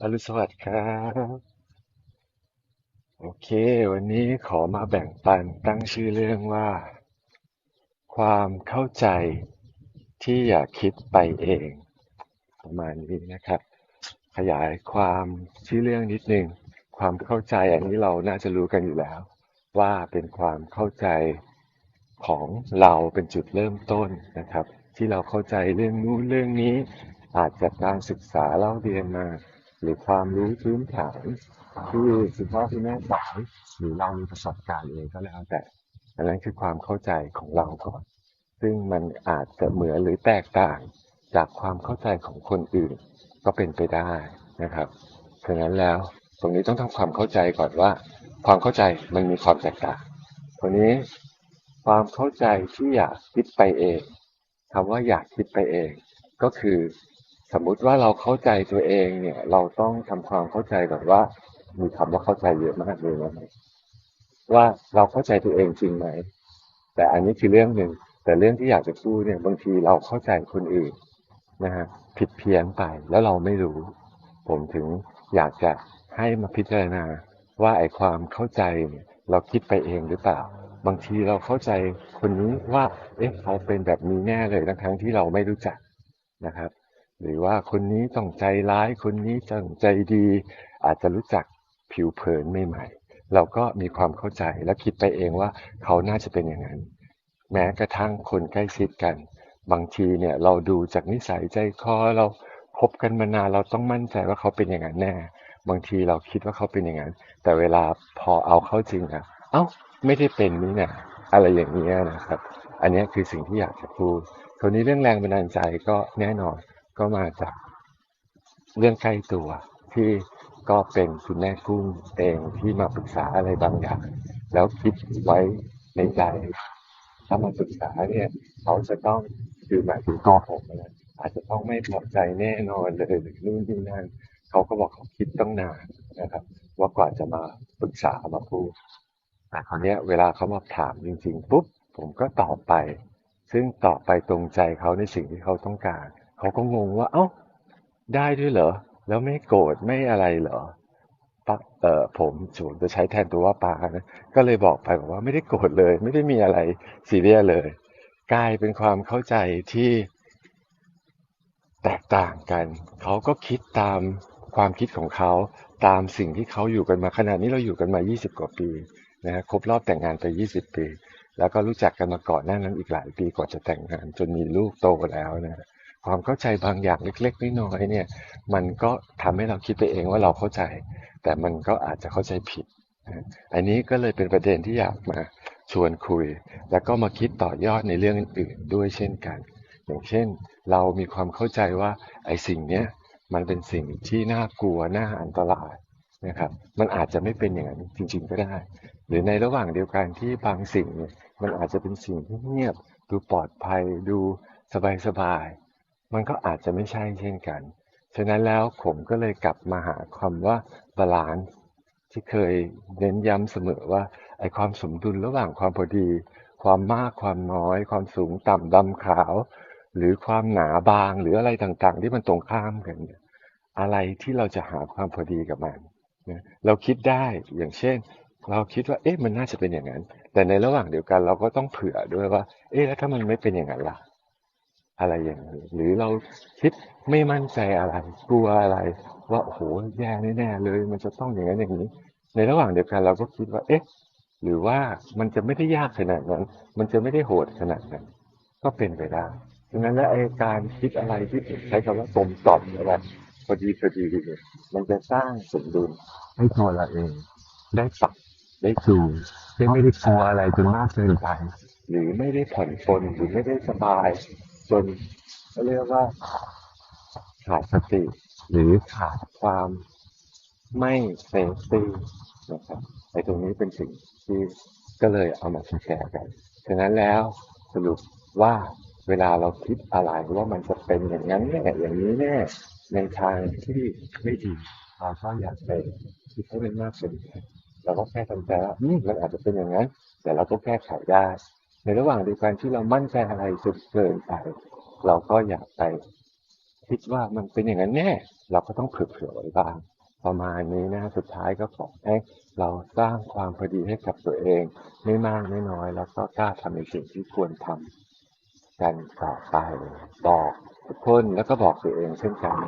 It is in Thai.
อรุณสวัสดิ์ครับ โอเค วันนี้ขอมาแบ่งปันตั้งชื่อเรื่องว่า ความเข้าใจที่อย่าคิดไปเอง ประมาณนี้นะครับ ขยายความชื่อเรื่องนิดนึง ความเข้าใจอันนี้เราน่าจะรู้กันอยู่แล้ว ว่าเป็นความเข้าใจของเราเป็นจุดเริ่มต้นนะครับ ที่เราเข้าใจเรื่องนู้นเรื่องนี้ อาจจากการศึกษาเล่าเรียนมา หรือความรู้พื้นฐานที่คุณพ่อคุณแม่สอนหรือเรามีประสบการณ์เองก็แล้วแต่อันนั้นคือความเข้าใจของเราก่อนซึ่งมันอาจจะเหมือนหรือแตกต่างจากความเข้าใจของคนอื่นก็เป็นไปได้นะครับฉะนั้นแล้วตรงนี้ต้องทำความเข้าใจก่อนว่า ความเข้าใจมันมีความแตกต่างทีนี้ความเข้าใจที่อยากคิดไปเองคำว่าอยากคิดไปเอง ก็คือ สมมุติว่าเราเข้าใจตัวเองเนี่ย เราต้องทำความเข้าใจก่อนว่า มีคำว่าเข้าใจเยอะมากเลยนะว่าเราเข้าใจตัวเองจริงไหม แต่อันนี้คือเรื่องหนึ่ง แต่เรื่องที่อยากจะพูดเนี่ยบางทีเราเข้าใจคนอื่นนะฮะผิดเพี้ยนไปแล้วเราไม่รู้ ผมถึงอยากจะให้มาพิจารณาว่าไอ้ความเข้าใจเนี่ยเราคิดไปเองหรือเปล่า บางทีเราเข้าใจคนนี้ว่า เอ๊ะเขาเป็นแบบนี้แน่เลยทั้งทั้งที่เราไม่รู้จักนะครับ หรือว่าคนนี้ต้องใจร้ายคนนี้ต้องใจดี อาจจะรู้จักผิวเผินใหม่ๆเราก็มีความเข้าใจและคิดไปเองว่าเขาน่าจะเป็นอย่างนั้น แม้กระทั่งคนใกล้ชิดกัน บางทีเนี่ยเราดูจากนิสัยใจคอเราคบกันมานานเราต้องมั่นใจว่าเขาเป็นอย่างนั้นแน่ บางทีเราคิดว่าเขาเป็นอย่างนั้น แต่เวลาพอเอาเข้าจริงอะเอ้าไม่ได้เป็นนี่นะอะไรอย่างนี้นะครับ อันนี้คือสิ่งที่อยากจะพูดคราวนี้เรื่องแรงบันดาลใจก็แน่นอน ก็มาจากเรื่องใกล้ตัวที่ก็เป็นคุณแม่กุ้งเองที่มาปรึกษาอะไรบางอย่าง แล้วคิดไว้ในใจ ถ้ามาปรึกษาเนี่ย เขาจะต้องคือหมายถึงตัวผมนะอาจจะต้องไม่พอใจแน่นอนเลยหรือนู่นนี่นั่นเขาก็บอกเขาคิดต้องนานนะครับ ว่ากว่าจะมาปรึกษามาพูดแต่คราวนี้เวลาเขามาถามจริง ๆ ปุ๊บผมก็ตอบไป ซึ่งตอบไปตรงใจเขาในสิ่งที่เขาต้องการ เขาก็งงว่า เอ้า ได้ด้วยเหรอ แล้วไม่โกรธไม่อะไรเหรอปะเอ่อผมผมจะใช้แทนตัวว่าปานะก็เลยบอกไปบอกว่าไม่ได้โกรธเลย ไม่ได้มีอะไรซีเรียสเลย กลายเป็นความเข้าใจที่แตกต่างกัน เขาก็คิดตามความคิดของเขาตามสิ่งที่เขาอยู่กันมาขนาดนี้เราอยู่กันมา 20 กว่าปีนะฮะครบรอบแต่งงานไป 20 ปี แล้วก็รู้จักกันมาก่อนหน้านั้นอีกหลายปีกว่าจะแต่งงาน จนมีลูกโตแล้วนะ ความเข้าใจบางอย่างเล็กๆน้อยๆเนี่ย มันก็ทำให้เราคิดไปเองว่าเราเข้าใจ แต่มันก็อาจจะเข้าใจผิด อันนี้ก็เลยเป็นประเด็นที่อยากมาชวนคุย แล้วก็มาคิดต่อยอดในเรื่องอื่นๆด้วยเช่นกัน อย่างเช่น เรามีความเข้าใจว่าไอ้สิ่งเนี้ยมันเป็นสิ่งที่น่ากลัวน่าอันตรายนะครับ มันอาจจะไม่เป็นอย่างนั้นจริง ๆ ก็ได้ หรือในระหว่างเดียวกันที่บางสิ่งเนี่ยมันอาจจะเป็นสิ่งที่เงียบ ดูปลอดภัยดูสบายๆ มันก็อาจจะไม่ใช่เช่นกัน ฉะนั้นแล้วผมก็เลยกลับมาหาคำว่าบาลานซ์ที่เคยเน้นย้ำเสมอว่าไอความสมดุลระหว่างความพอดี ความมากความน้อย ความสูงต่ำดำขาว หรือความหนาบางหรืออะไรต่างๆ ที่มันตรงข้ามกันเนี่ยอะไรที่เราจะหาความพอดีกับมันนะเราคิดได้อย่างเช่น เราคิดว่าเอ๊ะมันน่าจะเป็นอย่างนั้น แต่ในระหว่างเดียวกันเราก็ต้องเผื่อด้วยว่า เอ๊ะแล้วถ้ามันไม่เป็นอย่างนั้นล่ะ อะไรอย่างนี้หรือเราคิดไม่มั่นใจอะไรกลัวอะไร ว่าโอ้โหแย่แน่ๆเลย มันจะต้องอย่างนั้นอย่างนี้ ในระหว่างเดียวกันเราก็คิดว่า เอ๊ะ หรือว่ามันจะไม่ได้ยากขนาดนั้น มันจะไม่ได้โหดขนาดนั้น ก็เป็นไปได้ดังนั้นแล้วไอ้การคิดอะไรที่ใช้คำว่ากลมกล่อมอะไรพอดีพอดีเนี่ยมันจะสร้างสมดุลให้ตัวเราเอง ได้ปรับได้จูนได้ไม่ได้กลัวอะไรจนมากเกินไปหรือไม่ได้ผ่อนปลนหรือไม่ได้สบาย จนเขาเรียกว่าขาดสติ หรือขาดความไม่เซฟตี้นะครับไอ้ตรงนี้เป็นสิ่งที่ก็เลยเอามาแชร์กัน ฉะนั้นแล้วสรุปว่าเวลาเราคิดอะไรว่ามันจะเป็นอย่างนั้นแน่อย่างนี้แน่ในทางที่ไม่ดีเราก็อยากไปคิดให้มันมากเกินไปเราก็แค่ทำใจว่าอืมมันอาจจะเป็นอย่างนั้น แต่เราก็แก้ไขได้ ในระหว่างเดียวกันที่เรามั่นใจอะไรจนเกินไปเราก็อยากไปคิดว่ามันเป็นอย่างนั้นแน่ เราก็ต้องเผื่อๆไว้บ้างประมาณนี้นะสุดท้ายก็ขอให้เราสร้างความพอดีให้กับตัวเอง ไม่มากไม่น้อย แล้วก็กล้าทำในสิ่งที่ควรทำกันต่อไปบอกทุกคนแล้วก็บอกตัวเองเช่นกัน